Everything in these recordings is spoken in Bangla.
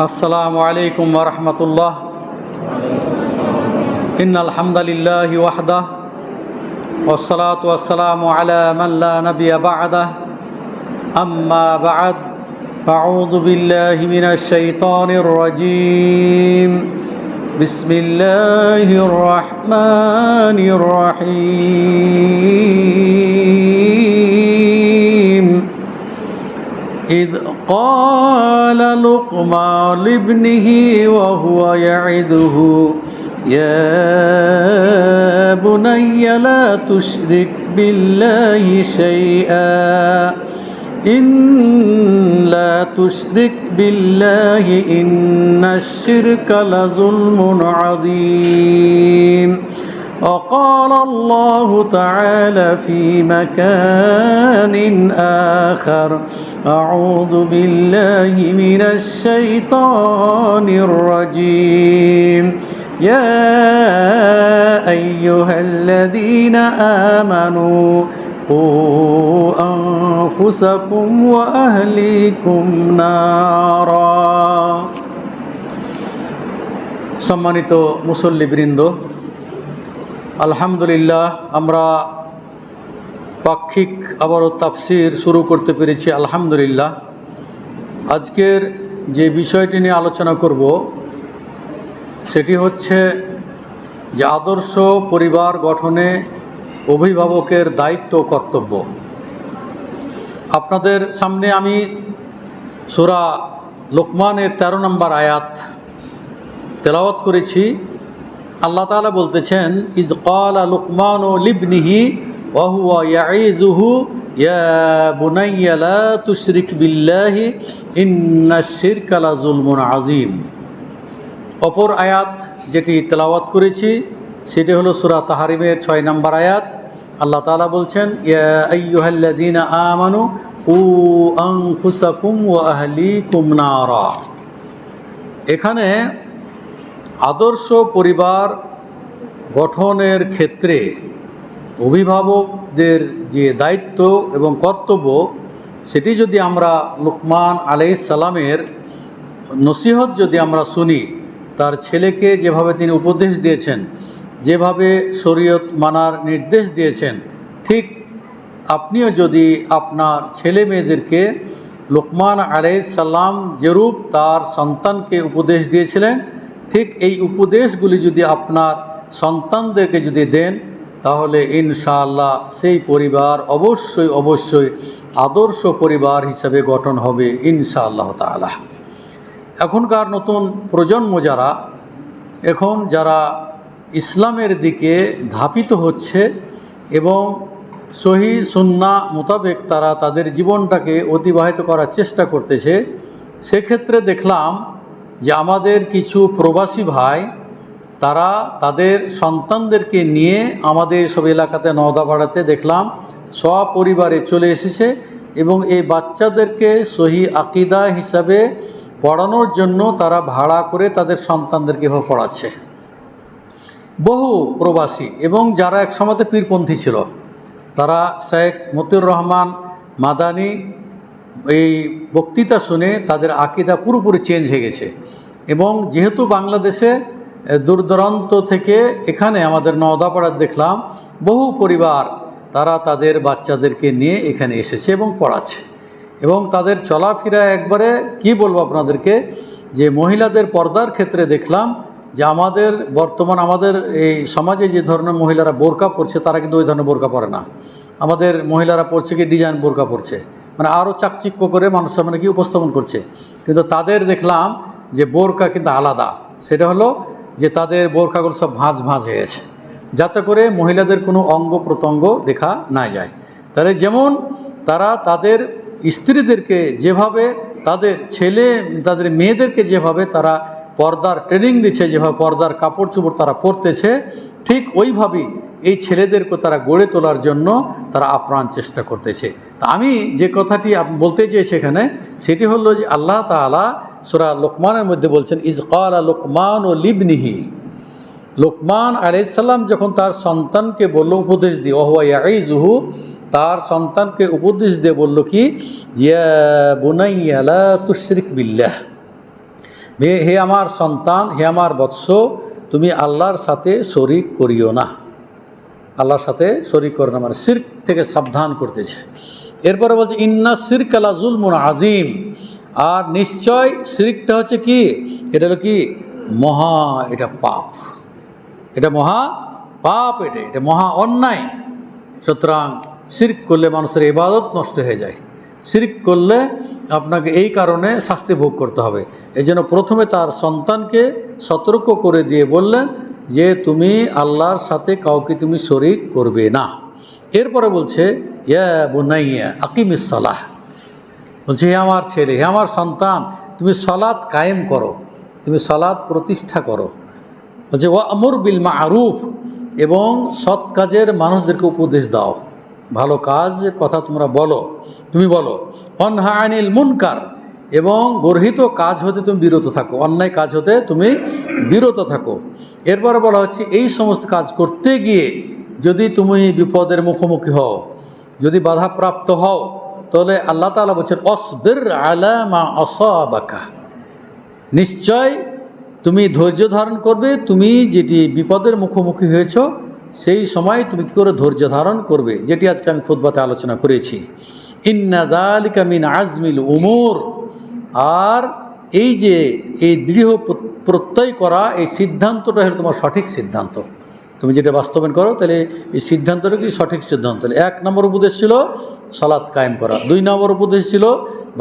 السلام عليكم ورحمة الله. إن الحمد لله وحده والصلاة والسلام على من لا نبي بعده. أما بعد أعوذ بالله من الشيطان الرجيم. بسم الله الرحمن الرحيم. إذ قال لقمان لابنه وهو يعده يا بني لا تشرك بالله شيئا إن لا تشرك بالله إن الشرك لظلم عظيم. وقال الله تعالى في مكان آخر أعوذ بالله من الشيطان الرجيم يا أيها الذين آمنوا قوا أنفسكم وأهليكم نارا সম্মানিত মুসল্লিবৃন্দ আলহামদুলিল্লাহ, আমরা পাক্ষিক আবারও তাফসির শুরু করতে পেরেছি, আলহামদুলিল্লাহ। আজকের যে বিষয়টি নিয়ে আলোচনা করব, সেটি হচ্ছে যে আদর্শ পরিবার গঠনে অভিভাবকের দায়িত্ব কর্তব্য। আপনাদের সামনে আমি সুরা লোকমানের ১৩ নম্বর আয়াত তেলাওয়াত করেছি। আল্লাহ তালা বলতেছেন, ইজ কালা লুকমান ও লিবনিহি ওহুয়া ইয়াইজুহু ইয়া বুনাইয়া লা তুশরিক বিল্লাহি, ইন্না শিরকা লা যুলমুন আযীম। অপর আয়াত যেটি তেলাওয়াত করেছি, সেটি হলো সূরা তাহারিমের ছয় নম্বর আয়াত। আল্লাহ তাআলা বলছেন, ইয়া আইয়ুহাল্লাযীনা আমানু উ আং আনফুসাকুম ওয়া আহলিকুম নারা। এখানে আদর্শ পরিবার গঠনের ক্ষেত্রে অভিভাবকদের যে দায়িত্ব এবং কর্তব্য, সেটি যদি আমরা লুকমান আলাইসালামের নসিহত যদি আমরা শুনি, তার ছেলেকে যেভাবে তিনি উপদেশ দিয়েছেন, যেভাবে শরীয়ত মানার নির্দেশ দিয়েছেন, ঠিক আপনিও যদি আপনার ছেলে মেয়েদেরকে লোকমান আলাইসাল্লাম যেরূপ তার সন্তানকে উপদেশ দিয়েছিলেন ঠিক এই উপদেশগুলি যদি আপনার সন্তানদেরকে যদি দেন, তাহলে ইনশাআল্লাহ সেই পরিবার অবশ্যই অবশ্যই আদর্শ পরিবার হিসাবে গঠন হবে ইনশাআল্লাহ তালা এখনকার নতুন প্রজন্ম যারা, এখন যারা ইসলামের দিকে ধাপিত হচ্ছে এবং সহি সুন্না মোতাবেক তারা তাদের জীবনটাকে অতিবাহিত করার চেষ্টা করতেছে, সেক্ষেত্রে দেখলাম যে আমাদের কিছু প্রবাসী ভাই, তারা তাদের সন্তানদেরকে নিয়ে আমাদের সব এলাকাতে নওদাপাড়াতে দেখলাম সপরিবারে চলে এসেছে এবং এই বাচ্চাদেরকে সহি আকিদা হিসাবে পড়ানোর জন্য তারা ভাড়া করে তাদের সন্তানদেরকে এভাবে পড়াচ্ছে। বহু প্রবাসী এবং যারা এক সময়তে পীরপন্থী ছিল, তারা শেখ মতিউর রহমান, মাদানি এই বক্তৃতা শুনে তাদের আকিদা পুরোপুরি চেঞ্জ হয়ে গেছে। এবং যেহেতু বাংলাদেশে দূরদূরান্ত থেকে এখানে আমাদের নওদাপাড়ার দেখলাম, বহু পরিবার তারা তাদের বাচ্চাদেরকে নিয়ে এখানে এসেছে এবং পড়াচ্ছে। এবং তাদের চলাফেরা একবারে, কি বলব আপনাদেরকে, যে মহিলাদের পর্দার ক্ষেত্রে দেখলাম যে আমাদের বর্তমান আমাদের এই সমাজে যে ধরনের মহিলারা বোরকা পরছে, তারা কিন্তু ওই ধরনের বোরকা পরে না। আমাদের মহিলারা পড়ছে কি, ডিজাইন বোরকা পরছে। মানে আরও চাকচিক্য করে মানুষ সামনে কি উপস্থাপন করছে। কিন্তু তাদের দেখলাম যে বোরকা কিন্তু আলাদা। সেটা হলো যে তাদের বোরকাগুলো সব ভাঁজ ভাঁজ হয়ে গেছে। যাতে করে মহিলাদের কোনো অঙ্গ প্রত্যঙ্গ দেখা না যায়। তাহলে যেমন তারা তাদের স্ত্রীদেরকে যেভাবে, তাদের ছেলে, তাদের মেয়েদেরকে যেভাবে তারা পর্দার ট্রেনিং দিচ্ছে, যেভাবে পর্দার কাপড় চোপড় তারা পরতেছে, ঠিক ওইভাবেই এই ছেলেদেরকে তারা গড়ে তোলার জন্য তারা আপ্রাণ চেষ্টা করতেছে। তা আমি যে কথাটি বলতে চেয়েছি এখানে সেটি হলো যে আল্লাহ তালা সুরা লোকমানের মধ্যে বলছেন, ইজ ইজকাল লোকমান ও লিবনিহি। লোকমান আলাইসাল্লাম যখন তার সন্তানকে বলল, উপদেশ দিয়ে ওহুয়া ইয়াইজুহু তার সন্তানকে উপদেশ দিয়ে বলল কি জিয়া বুনাইয়ালা তুশরিক বিল্লাহ। হে আমার সন্তান, হে আমার বৎস, তুমি আল্লাহর সাথে শরিক করিও না। আল্লাহর সাথে শরিক করে না মানে সির্ক থেকে সাবধান করতেছে এরপরে বলছে, ইন্না সিরক আলা জুলমুন আজিম আর নিশ্চয় সিরিকটা হচ্ছে কি? এটা হলো কি? মহা, এটা পাপ। এটা মহা পাপ এটা এটা মহা অন্যায়। সুতরাং সিরক করলে মানুষের ইবাদত নষ্ট হয়ে যায়। সিরক করলে আপনাকে এই কারণে শাস্তি ভোগ করতে হবে। এই জন্য প্রথমে তার সন্তানকে সতর্ক করে দিয়ে বললেন যে তুমি আল্লাহর সাথে কাউকে তুমি শরিক করবে না। এরপরে বলছে, ইয়া বুনাইয়া আকিমিস সালাহ। বলছে, হে আমার ছেলে, হে আমার সন্তান, তুমি সলাৎ কায়েম করো, তুমি সলাৎ প্রতিষ্ঠা করো। বলছে ও আমর বিল মা আরুফ এবং সৎ কাজের মানুষদেরকে উপদেশ দাও। ভালো কাজ কথা তোমরা বলো, তুমি বলো, অনহা আনিল মুনকার এবং গর্হিত কাজ হতে তুমি বিরত থাকো, অন্যায় কাজ হতে তুমি বিরত থাকো। এরপরে বলা হচ্ছে, এই সমস্ত কাজ করতে গিয়ে যদি তুমি বিপদের মুখোমুখি হও, যদি বাধাপ্রাপ্ত হও, তাহলে আল্লাহ তালা বলছেন, অসবির আলামা অসাবাকা নিশ্চয় তুমি ধৈর্য ধারণ করবে, তুমি যেটি বিপদের মুখোমুখি হয়েছ, সেই সময় তুমি কী করে ধৈর্য ধারণ করবে? যেটি আজকে আমি খুদ্বাতে আলোচনা করেছি। ইন্নাদালিকা মিন আজমিল উমর। আর এই যে এই দৃঢ় প্রত্যয় করা এই সিদ্ধান্তটা হলো তোমার সঠিক সিদ্ধান্ত। তুমি যেটা বাস্তবায়ন করো, তাহলে এই সিদ্ধান্তটা কি সঠিক সিদ্ধান্ত? এক নম্বর উপদেশ ছিল সালাদ কায়েম করা, দুই নম্বর উপদেশ ছিল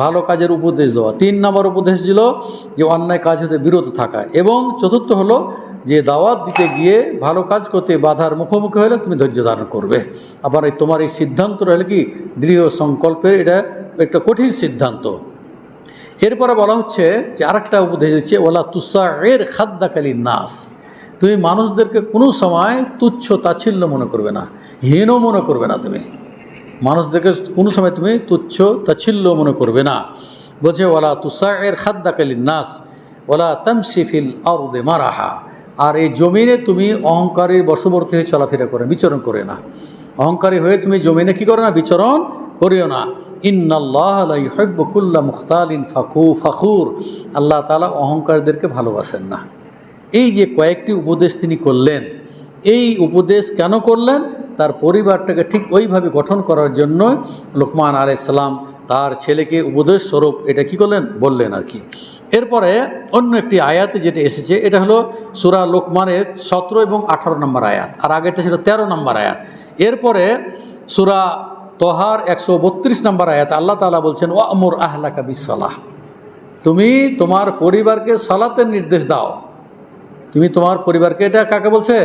ভালো কাজের উপদেশ দেওয়া, তিন নম্বর উপদেশ ছিল যে অন্যায় কাজ হতে বিরত থাকা এবং চতুর্থ হলো যে দাওয়াত দিতে গিয়ে ভালো কাজ করতে বাধার মুখোমুখি হলে তুমি ধৈর্য ধারণ করবে। আবার এই তোমার এই সিদ্ধান্তটা হলো কি দৃঢ় সংকল্পের, এটা একটা কঠিন সিদ্ধান্ত। এরপরে বলা হচ্ছে যে আরেকটা উপদেশ দিচ্ছে ওলা তুষা এর খাদ্যাকালী নাস তুমি মানুষদেরকে কোনো সময় তুচ্ছ তাচ্ছিল্য মনে করবে না, হীন মনে করবে না তুমি। মানুষদেরকে কোনো সময় তুমি তুচ্ছ তাচ্ছিল্য মনে করবে না। বলছে ওলা তুষা এর খাদ্যাকালী নাস ওলা তামশিফিল আরদে মারাহা। আর এই জমিনে তুমি অহংকারের বশবর্তী হয়ে চলাফেরা করে, বিচরণ করে না। অহংকারী হয়ে তুমি জমিনে কি করো না, বিচরণ করিও না। ইন্নাল্লাহব্বকুল্লা মুখতালিন ফাকু, ফাখুর। আল্লাহ তালা অহংকারদেরকে ভালোবাসেন না। এই যে কয়েকটি উপদেশ তিনি করলেন, এই উপদেশ কেন করলেন? তার পরিবারটাকে ঠিক ওইভাবে গঠন করার জন্য লোকমান আলাইসাল্লাম তার ছেলেকে উপদেশ স্বরূপ এটা কি করলেন? বললেন আর কি। এরপরে অন্য একটি আয়াতে যেটা এসেছে, এটা হলো সুরা লোকমানের সতেরো এবং আঠারো নম্বর আয়াত, আর আগেরটা ছিল তেরো নম্বর আয়াত। এরপরে সুরা তোহার একশো বত্রিশ নম্বর আয়াত, আল্লাহ তালা বলছেন ও আমর আহলাকা বিসলাহ তুমি তোমার পরিবারকে সলাতের নির্দেশ দাও। তুমি তোমার পরিবারকে, এটা কাকে বলছে?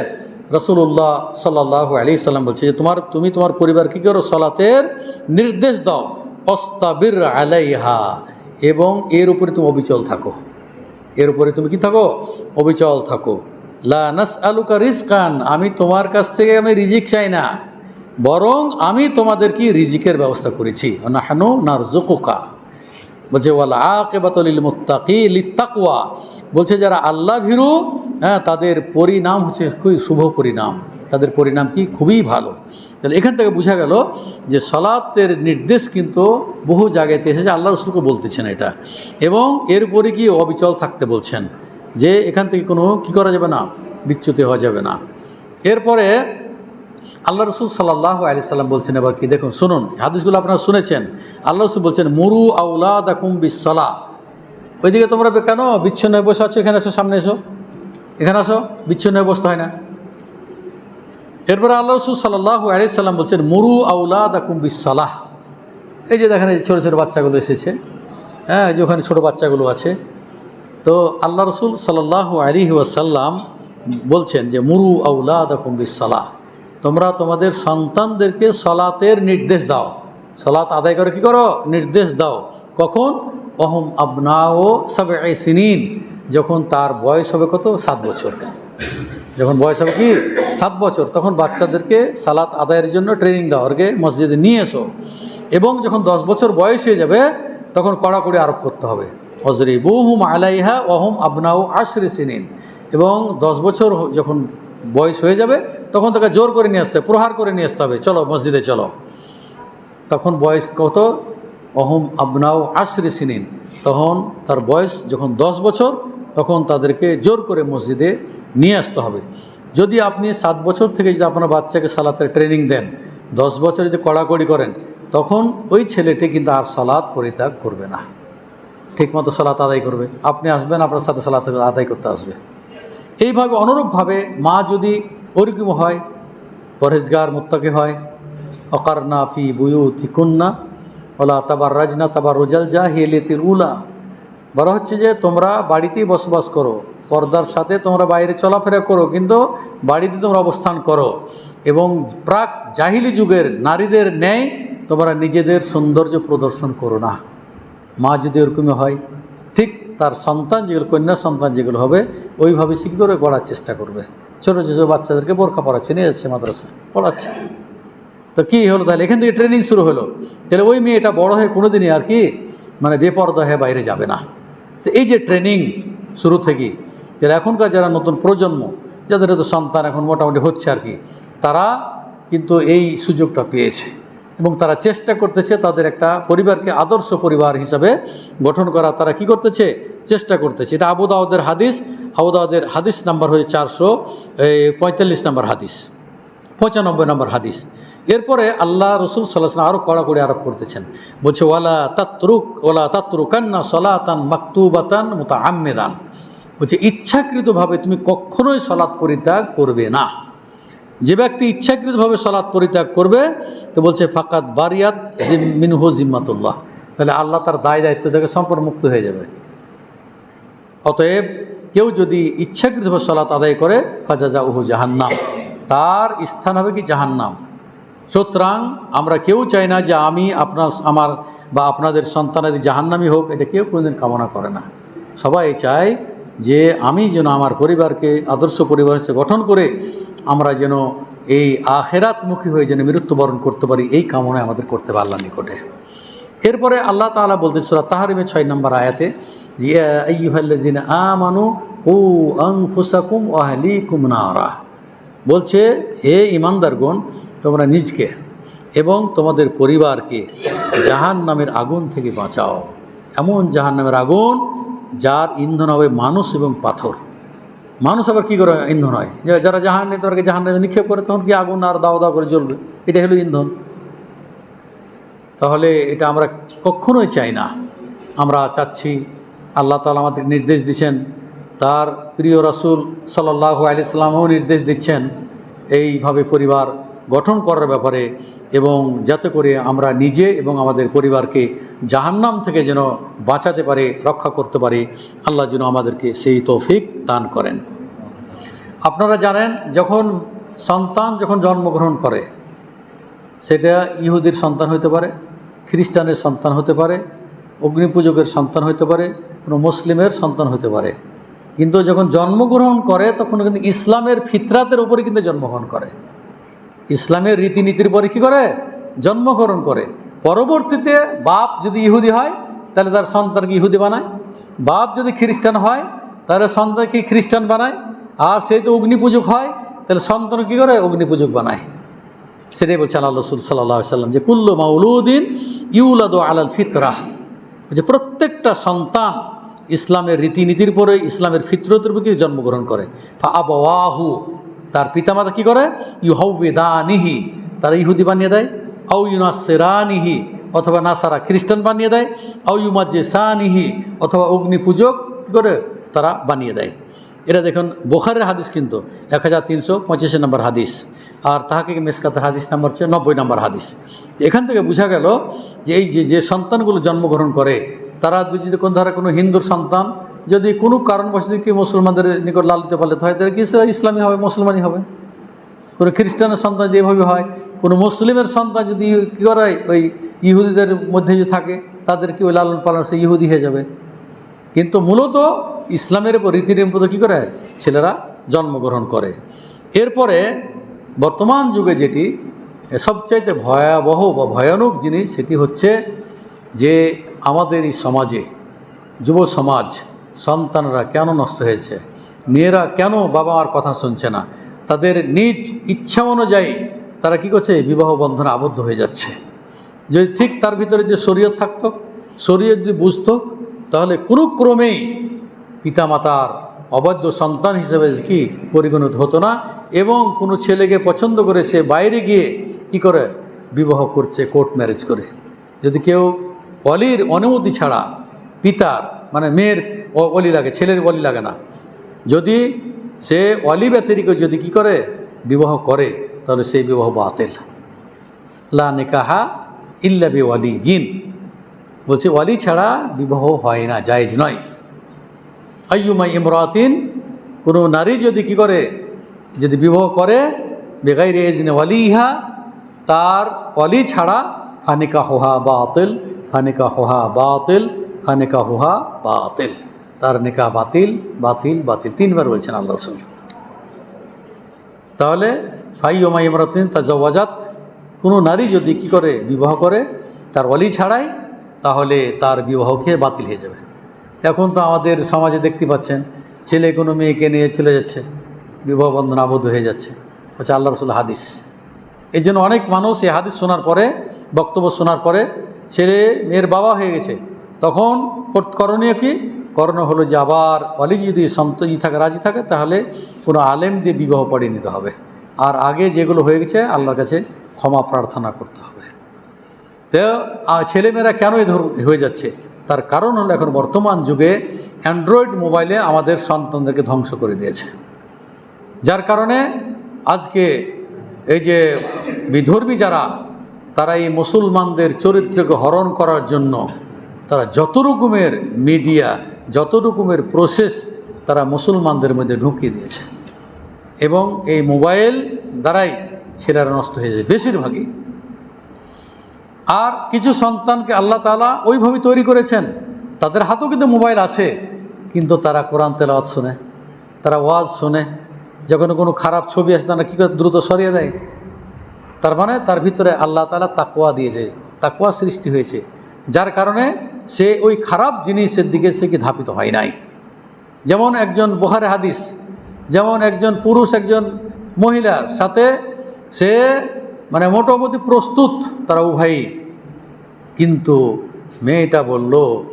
রসুল্লাহ সাল্লাহ আলী সাল্লাম বলছে যে, তোমার, তুমি তোমার পরিবারকে কি করো? সলাতের নির্দেশ দাও। অস্তাবির আলাইহা, এবং এর উপরে তুমি অবিচল থাকো। এর উপরে তুমি কি থাকো? অবিচল থাকো। লা নাস আলুকা রিজকান, আমি তোমার কাছ থেকে আমি রিজিক চাই না। বরং আমি তোমাদের কি রিজিকের ব্যবস্থা করেছি? নাহানু নার জোকা বলছে, ওয়ালা আকেবাতলিল মুত্তাকি লিত্তাকুয়া। বলছে, যারা আল্লাহ ভীরু হ্যাঁ তাদের পরিণাম হচ্ছে খুবই শুভ পরিণাম। তাদের পরিণাম কি? খুবই ভালো। তাহলে এখান থেকে বোঝা গেল যে সলাতের নির্দেশ কিন্তু বহু জায়গাতে এসেছে আল্লাহ রসুলকে বলতেছেন এটা। এবং এরপরে কি অবিচল থাকতে বলছেন, যে এখান থেকে কোনো কি করা যাবে না? বিচ্যুতি হওয়া যাবে না। এরপরে আল্লাহ রসুল সাল্লাহ আলি সাল্লাম বলছেন এবার কি? দেখুন, শুনুন। হাদিসগুলো আপনারা শুনেছেন। আল্লাহ রসুল বলছেন, মুরু আউলাদ আকুম বিসলা ওইদিকে তোমরা কেন বিচ্ছিন্ন হয়ে বসে আছো? এখানে এসো, সামনে এসো। এখানে আসো বিচ্ছিন্ন হয়ে বসতে হয় না। এরপরে আল্লাহ রসুল সাল্লাহ আলি সাল্লাম বলছেন, মুরু আউলাদ আকুম বিসলাহ এই যে দেখেন, এই ছোটো ছোটো বাচ্চাগুলো এসেছে। হ্যাঁ যে ওখানে ছোটো বাচ্চাগুলো আছে। তো আল্লাহ রসুল সাল্লাহ আলী ওয়াসাল্লাম বলছেন যে, মুরু আউলাদ আকুম বিসলাহ তোমরা তোমাদের সন্তানদেরকে সলাতের নির্দেশ দাও। সলাত আদায় করে, কি করো? নির্দেশ দাও। কখন? অহম আবনাও সবে সিনিন। যখন তার বয়স হবে কত? সাত বছর। যখন বয়স হবে কি? সাত বছর। তখন বাচ্চাদেরকে সালাত আদায়ের জন্য ট্রেনিং দাও ওরকে মসজিদে নিয়ে এসো। এবং যখন দশ বছর বয়স হয়ে যাবে, তখন কড়াকড়ি আরোপ করতে হবে। হজরি বহুম আলাইহা অহম আবনাউ আশরে সিনিন। এবং দশ বছর যখন বয়স হয়ে যাবে তখন তাকে জোর করে নিয়ে আসতে প্রহার করে নিয়ে আসতে হবে। চলো, মসজিদে চলো। তখন বয়স কত? অহম আবনাও আশরে সিনিন। তখন তার বয়স যখন দশ বছর, তখন তাদেরকে জোর করে মসজিদে নিয়ে আসতে হবে। যদি আপনি সাত বছর থেকে যদি আপনার বাচ্চাকে সালাতের ট্রেনিং দেন, দশ বছর যদি কড়াকড়ি করেন, তখন ওই ছেলেটি কিন্তু আর সালাত পরিত্যাগ করবে না। ঠিকমতো সালাত আদায় করবে। আপনি আসবেন, আপনার সাথে সালাত আদায় করতে আসবে। এইভাবে অনুরূপভাবে মা যদি ওরকম হয়, পরহেজগার মোত্তাকে হয়। অকারনা ফি বুয়ুতি কুন্না ওলা তাবার রাজনা তাবার রোজাল যা হিয়েলিতির উলা। বলা হচ্ছে যে, তোমরা বাড়িতেই বসবাস করো, পর্দার সাথে তোমরা বাইরে চলাফেরা করো, কিন্তু বাড়িতে তোমরা অবস্থান করো। এবং প্রাক জাহিলি যুগের নারীদের ন্যায় তোমরা নিজেদের সৌন্দর্য প্রদর্শন করো না। মা যদি ওরকমই হয়, ঠিক তার সন্তান যেগুলো, কন্যা সন্তান যেগুলো হবে, ওইভাবে সে কী করে গড়ার চেষ্টা করবে? ছোটো ছোটো বাচ্চাদেরকে বোরখা পড়াচ্ছে নিয়ে যাচ্ছে মাদ্রাসা পড়াচ্ছে। তো কী হলো তাহলে? এখান থেকে ট্রেনিং শুরু হলো। তাহলে ওই মেয়েটা বড় হয়ে কোনো দিনই আর কি মানে বেপরদা হয়ে বাইরে যাবে না। তো এই যে ট্রেনিং শুরু থেকেই তাহলে এখনকার যারা নতুন প্রজন্ম, যাদের তো সন্তান এখন মোটামুটি হচ্ছে আর কি, তারা কিন্তু এই সুযোগটা পেয়েছে। এবং তারা চেষ্টা করতেছে তাদের একটা পরিবারকে আদর্শ পরিবার হিসাবে গঠন করা। তারা কি করতেছে? চেষ্টা করতেছে। এটা আবুদাউদের হাদিস আবুদাউদের হাদিস নাম্বার হচ্ছে চারশো পঁয়তাল্লিশ নাম্বার হাদিস, পঁচানব্বই নম্বর হাদিস। এরপরে আল্লাহ রসুল সাল্লাহ আরও কড়াকড়ি আরোপ করতেছেন। বলছে, ওয়ালা তাত্রুক ওলা তাত্রুকান্না সলাতান মাকতুবাতান মোতা আম্মেদান বলছে, ইচ্ছাকৃতভাবে তুমি কখনোই সলাৎ পরিত্যাগ করবে না। যে ব্যক্তি ইচ্ছাকৃতভাবে সলাৎ পরিত্যাগ করবে, তো বলছে ফাকাত বারিয়াত মিনহু জিম্মাতুল্লাহ। তাহলে আল্লাহ তার দায় দায়িত্ব থেকে সম্পূর্ণ মুক্ত হয়ে যাবে। অতএব কেউ যদি ইচ্ছাকৃতভাবে সলাৎ আদায় করে ফাজাজা উহু জাহান্নাম। তার স্থান হবে কি জাহান্নাম। সুতরাং আমরা কেউ চাই না যে আমি আপনার, আমার বা আপনাদের সন্তানাদি জাহান্নামি হোক, এটা কেউ কোনোদিন কামনা করে না। সবাই চায় যে আমি যেন আমার পরিবারকে, আদর্শ পরিবার হিসেবে গঠন করে আমরা যেন এই আখেরাতমুখী হয়ে যেন মৃত্যুবরণ করতে পারি, এই কামনা আমাদের করতে আল্লাহ নিকটে। এরপরে আল্লাহ তাআলা বলতে সুরা তাহারিমে ছয় নম্বর আয়াতে, যে আইয়ুহাল্লাযিনা আমানু ও আনফুসাকুম ওয়া আহলিকুম নারা। বলছে, হে ইমানদারগণ, তোমরা নিজকে এবং তোমাদের পরিবারকে জাহান নামের আগুন থেকে বাঁচাও। এমন জাহান নামের আগুন যার ইন্ধন হবে মানুষ এবং পাথর। মানুষ আবার কী করে ইন্ধন হয়? যারা জাহান নেই তাদেরকে জাহান নামে নিক্ষেপ করে, তখন কি আগুন আর দাও দাও করে জ্বলবে? এটা হলো ইন্ধন। তাহলে এটা আমরা কখনোই চাই না। আমরা চাচ্ছি, আল্লাহ তালা আমাদের নির্দেশ দিচ্ছেন তার প্রিয় রাসূল সাল্লাহ আলিয়াল্লামও নির্দেশ দিচ্ছেন এইভাবে পরিবার গঠন করার ব্যাপারে এবং যাতে করে আমরা নিজে এবং আমাদের পরিবারকে জাহান্নাম থেকে যেন বাঁচাতে পারে, রক্ষা করতে পারে, আল্লাহ যেন আমাদেরকে সেই তৌফিক দান করেন। আপনারা জানেন, যখন সন্তান যখন জন্মগ্রহণ করে, সেটা ইহুদির সন্তান হতে পারে, খ্রিস্টানের সন্তান হতে পারে, অগ্নিপূজকের সন্তান হতে পারে, কোনো মুসলিমের সন্তান হতে পারে। কিন্তু যখন জন্মগ্রহণ করে, তখন কিন্তু ইসলামের ফিতরাতের উপরে কিন্তু জন্মগ্রহণ করে। ইসলামের রীতিনীতির পরে কী করে? জন্মগ্রহণ করে। পরবর্তীতে বাপ যদি ইহুদি হয়, তাহলে তার সন্তানকে ইহুদি বানায়? বাপ যদি খ্রিস্টান হয়, তাহলে সন্তানকে খ্রিস্টান বানায়? আর সেই তো অগ্নিপূজক হয়, তাহলে সন্তান কী করে? অগ্নিপূজক বানায়। সেটাই বলছে আল্লাহ রসুল সাল্লাহ সাল্লাম যে, কুল্লু মাউলুদ্দিন ইউলাদ আলাল ফিতরাহ যে প্রত্যেকটা সন্তান ইসলামের রীতিনীতির পরে, ইসলামের ফিতরতের উপর জন্মগ্রহণ করে। আবাহু তার পিতামাতা কী করে? ইউ হাউদানিহি তারা ইহুদি বানিয়ে দেয়। আউ ইউনাসেরানিহি অথবা নাসারা খ্রিস্টান বানিয়ে দেয়। আউ ইউমাজ্জে সানিহি অথবা অগ্নি পূজক করে? তারা বানিয়ে দেয়। এটা দেখুন, বোখারের হাদিস কিন্তু এক হাজার তিনশো পঁচিশে নম্বর হাদিস। আর তাহাকে মেসকাতের হাদিস নাম্বার হচ্ছে নব্বই নম্বর হাদিস। এখান থেকে বোঝা গেল যে এই যে যে সন্তানগুলো জন্মগ্রহণ করে তারা যদি কোন ধারা কোনো হিন্দুর সন্তান যদি কোনো কারণবশত কি মুসলমানদের নিকট লালিত পালিত হয়, তাহলে কি সেটা ইসলামী হবে, মুসলমানই হবে? কোনো খ্রিস্টানের সন্তান যেভাবে হয়, কোনো মুসলিমের সন্তান যদি কী করে, ওই ইহুদিদের মধ্যে যদি থাকে তাদেরকে ওই লালন পালন সে ইহুদি হয়ে যাবে? কিন্তু মূলত ইসলামের উপর, রীতির মতো কী করে? ছেলেরা জন্মগ্রহণ করে। এরপরে বর্তমান যুগে যেটি, সবচাইতে ভয়াবহ বা ভয়ানক জিনিস, সেটি হচ্ছে যে আমাদের এই সমাজে যুব সমাজ সন্তানরা কেন নষ্ট হয়েছে? মেয়েরা কেন বাবা মার কথা শুনছে না? তাদের নিজ ইচ্ছা অনুযায়ী তারা কী করছে? বিবাহ বন্ধনে আবদ্ধ হয়ে যাচ্ছে। যদি ঠিক তার ভিতরে যে শরীয়ত থাকত, শরীয়ত যদি বুঝত, তাহলে কোনো ক্রমেই পিতামাতার অবাধ্য সন্তান হিসেবে কি পরিগণিত হতো না এবং কোনো ছেলেকে পছন্দ করে সে বাইরে গিয়ে কি করে বিবাহ করছে কোর্ট ম্যারেজ করে। যদি কেউ অলির অনুমতি ছাড়া পিতার মানে মেয়ের অলি লাগে, ছেলের অলি লাগে না। যদি সে অলি ব্যতিরিক যদি কি করে? বিবাহ করে, তাহলে সেই বিবাহ বাতিল। লা নিকাহা ইল্লা বি ওয়ালি গিন বলছে, ওয়ালি ছাড়া বিবাহ হয় না, জায়েজ নয়। আইয়ুমা ইমরাতিন, কোনো নারী যদি কি করে? যদি বিবাহ করে, বেগাইরে এজনে ওয়ালিহা, তার অলি ছাড়া ফানিকা হোহা বাতিল। ফানিকা হোহা বাতিল ফানিকা হোহা বাতিল। তার নিকা বাতিল বাতিল বাতিল। তিনবার বলছেন আল্লাহ রসুল। তাহলে ফাই ফাইয়মা ইমরাতিন তাজাওয়াজাত, কোনো নারী যদি কি করে বিবাহ করে, তার অলি ছাড়াই, তাহলে তার বিবাহকে বাতিল হয়ে যাবে। এখন তো আমাদের সমাজে দেখতে পাচ্ছেন, ছেলে কোনো মেয়েকে নিয়ে চলে যাচ্ছে, বিবাহ বন্ধন আবদ্ধ হয়ে যাচ্ছে। হচ্ছে আল্লাহ রসুল হাদিস। এই জন্য অনেক মানুষ এই হাদিস শোনার পরে, বক্তব্য শোনার পরে ছেলে মেয়ের বাবা হয়ে গেছে। তখন করণীয় কি? করণীয় হলো যে আবার অলি যদি সন্তোষী থাকে, রাজি থাকে, তাহলে কোনো আলেম দিয়ে বিবাহ পড়িয়ে নিতে হবে। আর আগে যেগুলো হয়ে গেছে, আল্লাহর কাছে ক্ষমা প্রার্থনা করতে হবে। তো ছেলেমেয়েরা কেন ধর হয়ে যাচ্ছে? তার কারণ হলো এখন বর্তমান যুগে অ্যান্ড্রয়েড মোবাইলে আমাদের সন্তানদেরকে ধ্বংস করে দিয়েছে। যার কারণে আজকে এই যে বিধর্মী যারা তারা এই মুসলমানদের চরিত্রকে হরণ করার জন্য তারা যত রকমের মিডিয়া যত রকমের প্রসেস তারা মুসলমানদের মধ্যে ঢুকিয়ে দিয়েছে। এবং এই মোবাইল দ্বারাই ছেলেরা নষ্ট হয়ে যায় বেশিরভাগই। আর কিছু সন্তানকে আল্লাহ তালা ওইভাবে তৈরি করেছেন, তাদের হাতেও কিন্তু মোবাইল আছে, কিন্তু তারা কোরআন তেলাওয়াত শোনে, তারা ওয়াজ শোনে যখন কোনো খারাপ ছবি আসে তারা কী করে দ্রুত সরিয়ে দেয়? তার মানে তার ভিতরে আল্লাহ তালা তাকুয়া দিয়েছে তাকুয়া সৃষ্টি হয়েছে। যার কারণে সে ওই খারাপ জিনিসের দিকে সে কি ধাপিত হয় নাই। যেমন একজন বোহারে হাদিস, যেমন একজন পুরুষ, একজন মহিলার সাথে সে মানে মোটামুটি প্রস্তুত, তারা উভয়ই। কিন্তু মেয়েটা বলল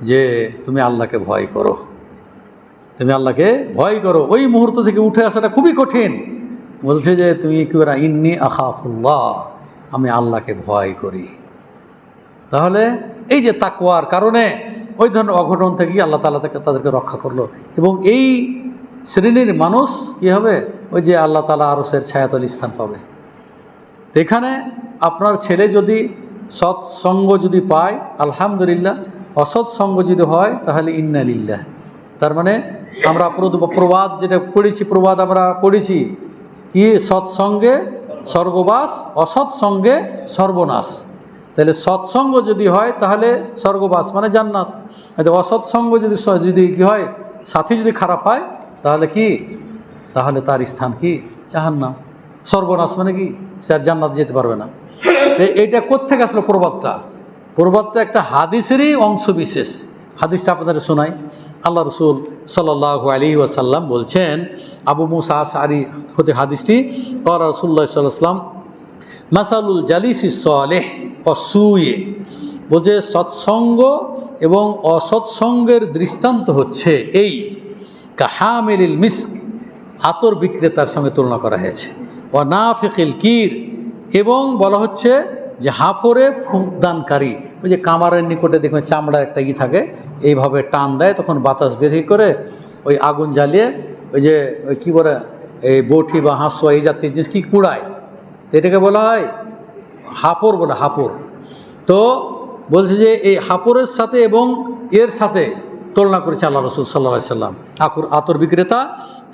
যে, তুমি আল্লাহকে ভয় করো। তুমি আল্লাহকে ভয় করো। ওই মুহূর্ত থেকে উঠে আসাটা খুবই কঠিন। বলছে যে, তুমি কি করা ইন্নি আখাফুল্লাহ, আমি আল্লাহকে ভয় করি। তাহলে এই যে তাকুয়ার কারণে ওই ধরনের অঘটন থেকে আল্লাহ তালা তাকে তাদেরকে রক্ষা করল। এবং এই শ্রেণির মানুষ কী হবে? ওই যে আল্লাহ তালা আরসের ছায়াতল স্থান পাবে। তো এখানে আপনার ছেলে যদি সৎসঙ্গ যদি পায়, আলহামদুলিল্লাহ, অসৎসঙ্গ যদি হয়, তাহলে ইন্নালিল্লাহ তার মানে আমরা প্রবাদ যেটা পড়েছি, প্রবাদ আমরা পড়েছি কি সৎসঙ্গে স্বর্গবাস, অসৎসঙ্গে সর্বনাশ। তাহলে সৎসঙ্গ যদি হয়, তাহলে স্বর্গবাস মানে জান্নাত। অসৎসঙ্গ যদি যদি কি হয়, সাথী যদি খারাপ হয়, তাহলে কি? তাহলে তার স্থান কি? জাহান্নাম। সর্বনাশ মানে কি? সে আর জান্নাত যেতে পারবে না। এইটা কোত্থেকে আসলো প্রবাদটা? প্রবাদটা একটা হাদিসেরই অংশ বিশেষ। হাদিসটা আপনাদের শোনাই। আল্লাহ রসুল সাল্লাহ আলী ওয়াসাল্লাম বলছেন, আবু মুসা আসারি হতে হাদিসটি কর রসুল্লাহ সাল্লাম মাসালুল জালিসি সলেহ অসুয়ে। বলছে, সৎসঙ্গ এবং অসৎসঙ্গের দৃষ্টান্ত হচ্ছে এই। কাহামিল মিস্ক আতর বিক্রেতার সঙ্গে তুলনা করা হয়েছে। ও নাফিকিল কির এবং বলা হচ্ছে যে হাফরে ফুঁকদানকারী, ওই যে কামারের নিকটে দেখবেন চামড়ার একটা ই থাকে, এইভাবে টান দেয়, তখন বাতাস বেরিয়ে করে ওই আগুন জ্বালিয়ে ওই যে ওই কী বলে, এই বটি বা হাঁসুয়া এই জাতীয় জিনিস কী কুড়ায়। তো এটাকে বলা হয় হাপর বলে, হাপর। তো বলছে যে এই হাপরের সাথে এবং এর সাথে তুলনা করেছে আল্লাহ রসুল সাল্লা সাল্লাম। আকুর আতর বিক্রেতা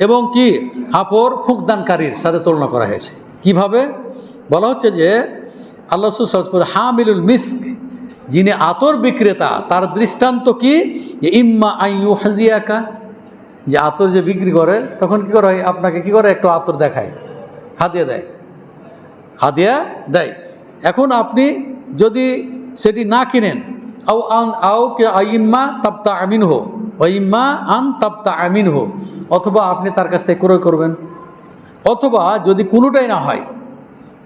এবং কি? হাপর ফুঁকদানকারীর সাথে তুলনা করা হয়েছে। কীভাবে? বলা হচ্ছে যে আল্লাহ হামিলুল মিস্ক যিনি আতর বিক্রেতা, তার দৃষ্টান্ত কি? যে ইম্মা আইয়ু হাজিয়াকা যে আতর যে বিক্রি করে, তখন কি করে আপনাকে কি করে? একটু আতর দেখায় হাতিয়ে দেয়। হাদিয়া দেয়। এখন আপনি যদি সেটি না কিনেন, আও আন, আও কে ইম্মা তাপ্তা আমিন হো ইম্মা আন তাপ্তা আমিন হো অথবা আপনি তার কাছ থেকে ক্রয় করবেন, অথবা যদি কোনোটাই না হয়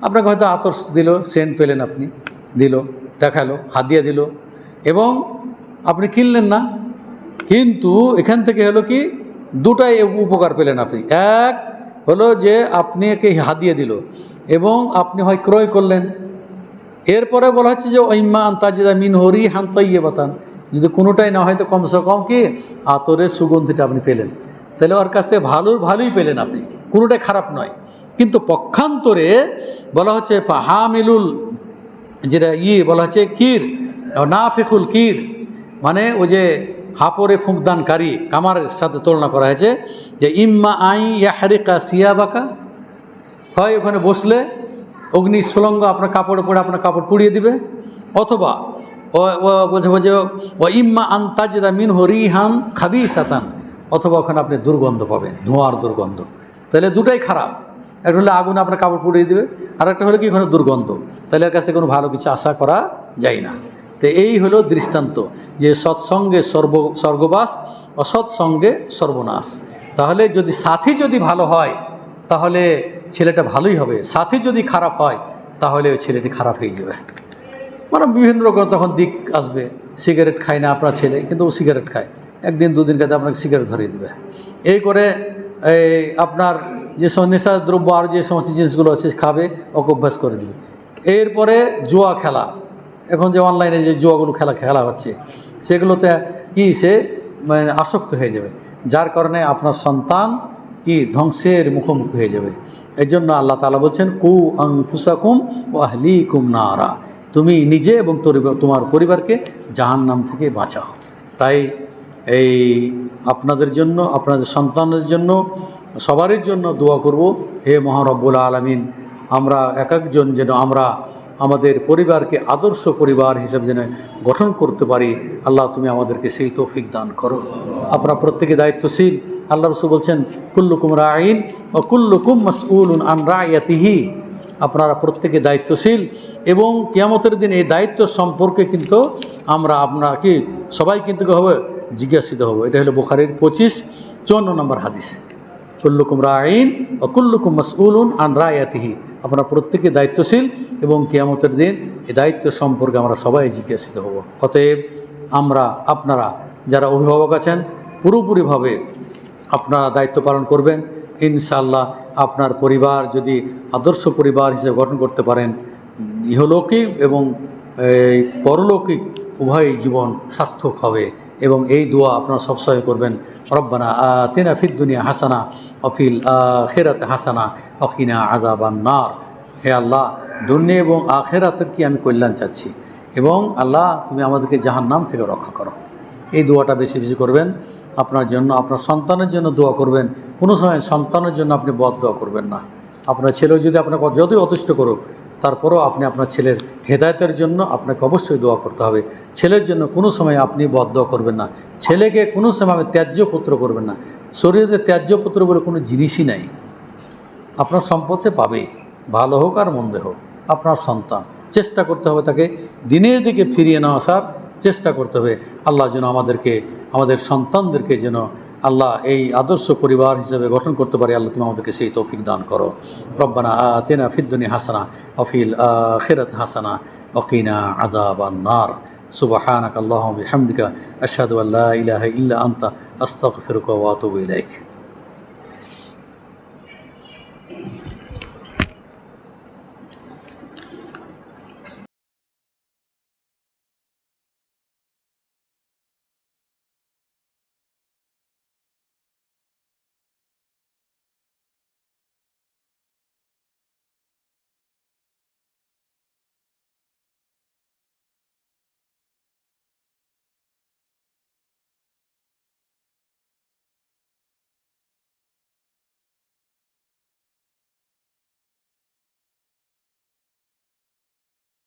আপনাকে হয়তো আতর দিল, সেন্ট পেলেন আপনি, দিল, দেখাল হাদিয়া দিল, এবং আপনি কিনলেন না। কিন্তু এখান থেকে হলো কি, দুটাই উপকার পেলেন আপনি। এক হলো যে আপনি একে হাদিয়ে দিল, এবং আপনি হয় ক্রয় করলেন। এরপরে বলা হচ্ছে যে ঐম্মা আন্তাজিদা মিন হরি হান্তইয়ে বাতান যদি কোনোটাই না হয় তো কমসে কম কি, আতরের সুগন্ধিটা আপনি পেলেন। তাহলে ওর কাছ থেকে ভালো ভালোই পেলেন আপনি। কোনোটাই খারাপ নয়। কিন্তু পক্ষান্তরে বলা হচ্ছে হামিলুল যেটা ই বলা হচ্ছে কির না ফেকুল কির মানে ওই যে হাপরে ফুঁকদানকারী, কামারের সাথে তুলনা করা হয়েছে, যে ইম্মা আই ইয়াহারিকা সিয়াবাকা, হয় ওখানে বসলে অগ্নি স্ফলঙ্গ আপনার কাপড়ে পরে আপনার কাপড় পুড়িয়ে দিবে, অথবা ও ও বলছে বলছে, ও ইম্মা আন্তাজদা মিন হরিহান খাবি সাতান অথবা ওখানে আপনি দুর্গন্ধ পাবেন, ধোঁয়ার দুর্গন্ধ। তাহলে দুটাই খারাপ। একটা হলে আগুন আপনার কাপড় পুড়িয়ে দেবে আর একটা হলে কি ওখানে দুর্গন্ধ। তাহলে এর কাছ থেকে কোনো ভালো কিছু আশা করা যায় না। তো এই হলো দৃষ্টান্ত, যে সৎসঙ্গে সর্ব, স্বর্গবাস, অসৎসঙ্গে সর্বনাশ। তাহলে যদি সাথী যদি ভালো হয়, তাহলে ছেলেটা ভালোই হবে। সাথী যদি খারাপ হয়, তাহলে ওই ছেলেটি খারাপ হয়ে যাবে। মানে বিভিন্ন রকম তখন দিক আসবে। সিগারেট খায় না আপনার ছেলে, কিন্তু ও সিগারেট খায়। একদিন দুদিন কাছে আপনাকে সিগারেট ধরিয়ে দেবে। এই করে এই আপনার যে নেশা দ্রব্য আর যে সমস্ত জিনিসগুলো আছে খাবে ওকে অভ্যাস করে দেবে। এরপরে জুয়া খেলা। এখন যে অনলাইনে যে জুয়াগুলো খেলা খেলা হচ্ছে, সেগুলোতে কি সে মানে আসক্ত হয়ে যাবে। যার কারণে আপনার সন্তান কি ধ্বংসের মুখোমুখি হয়ে যাবে। এই জন্য আল্লাহ তালা বলছেন, কু আং ফুসাকুম ও আহলি কুম নারা। তুমি নিজে এবং তোমার পরিবারকে জাহান নাম থেকে বাঁচাও। তাই এই আপনাদের জন্য, আপনাদের সন্তানদের জন্য সবারই জন্য দোয়া করব, হে মহারব্বুল আলমিন, আমরা এক একজন যেন আমরা আমাদের পরিবারকে আদর্শ পরিবার হিসেবে যেন গঠন করতে পারি। আল্লাহ তুমি আমাদেরকে সেই তৌফিক দান করো। আপনারা প্রত্যেকে দায়িত্বশীল। আল্লাহ রসুল বলছেন, কুল্লুকুম রাইন ও কুল্লুকুম মসউল আন রায়াতিহি আপনারা প্রত্যেকে দায়িত্বশীল এবং কিয়ামতের দিন এই দায়িত্ব সম্পর্কে কিন্তু আমরা আপনার কি সবাই কিন্তু হবে জিজ্ঞাসিত হব। এটা হলো বোখারির পঁচিশ চুয়ান্ন নম্বর হাদিস। কুল্লুকুম রাইন ও কুল্লুকুম মসউলুন আন রায়াতিহি আপনারা প্রত্যেকে দায়িত্বশীল এবং কিয়ামতের দিন এই দায়িত্ব সম্পর্কে আমরা সবাই জিজ্ঞাসিত হব। অতএব আমরা, আপনারা যারা অভিভাবক আছেন, পুরোপুরিভাবে আপনারা দায়িত্ব পালন করবেন। ইনশাল্লাহ আপনার পরিবার যদি আদর্শ পরিবার হিসেবে গঠন করতে পারেন, ইহলৌকিক এবং পরলৌকিক উভয় জীবন সার্থক হবে এবং এই দোয়া আপনারা সবসময় করবেন। রব্বানা আতিনা ফিদ দুনিয়া হাসানা অফিল আখেরাতে হাসানা অখিনা আজাবান নার। হে আল্লাহ, দুনিয়া এবং আখেরাতের কি আমি কল্যাণ চাচ্ছি? এবং আল্লাহ, তুমি আমাদেরকে জাহান নাম থেকে রক্ষা করো। এই দোয়াটা বেশি বেশি করবেন। আপনার জন্য, আপনার সন্তানের জন্য দোয়া করবেন। কোনো সময় সন্তানের জন্য আপনি বদ দোয়া করবেন না। আপনার ছেলেও যদি আপনাকে যতই অতিষ্ঠ করুক তারপরেও আপনি আপনার ছেলের হেদায়তের জন্য আপনাকে অবশ্যই দোয়া করতে হবে। ছেলের জন্য কোনো সময় আপনি বদ করবেন না। ছেলেকে কোনো সময় ত্যায্য পুত্র করবেন না। শরীরে ত্যায্য পুত্র বলে কোনো জিনিসই নাই। আপনার সম্পদ সে পাবেই ভালো হোক আর মন্দে হোক। আপনার সন্তান। চেষ্টা করতে হবে তাকে দিনের দিকে ফিরিয়ে নেওয়া আসার। চেষ্টা করতে হবে। আল্লাহ যেন আমাদেরকে, আমাদের সন্তানদেরকে যেন আল্লাহ এই আদর্শ পরিবার হিসেবে গঠন করতে পারে, আল্লাহ তুমি আমাদেরকে সেই তৌফিক দান করো। রব্বানা আতেনা ফিদ্দুনি হাসানা অফিল খেরত হাসানা অকিনা আজাব নার সুবাহানাক আল্লাহ বিহামদিকা, আশহাদু আল্লাহ ইলাহ ইল্লা আনতা, আস্তাগফিরুকা ওয়া আতুবু ইলাইক।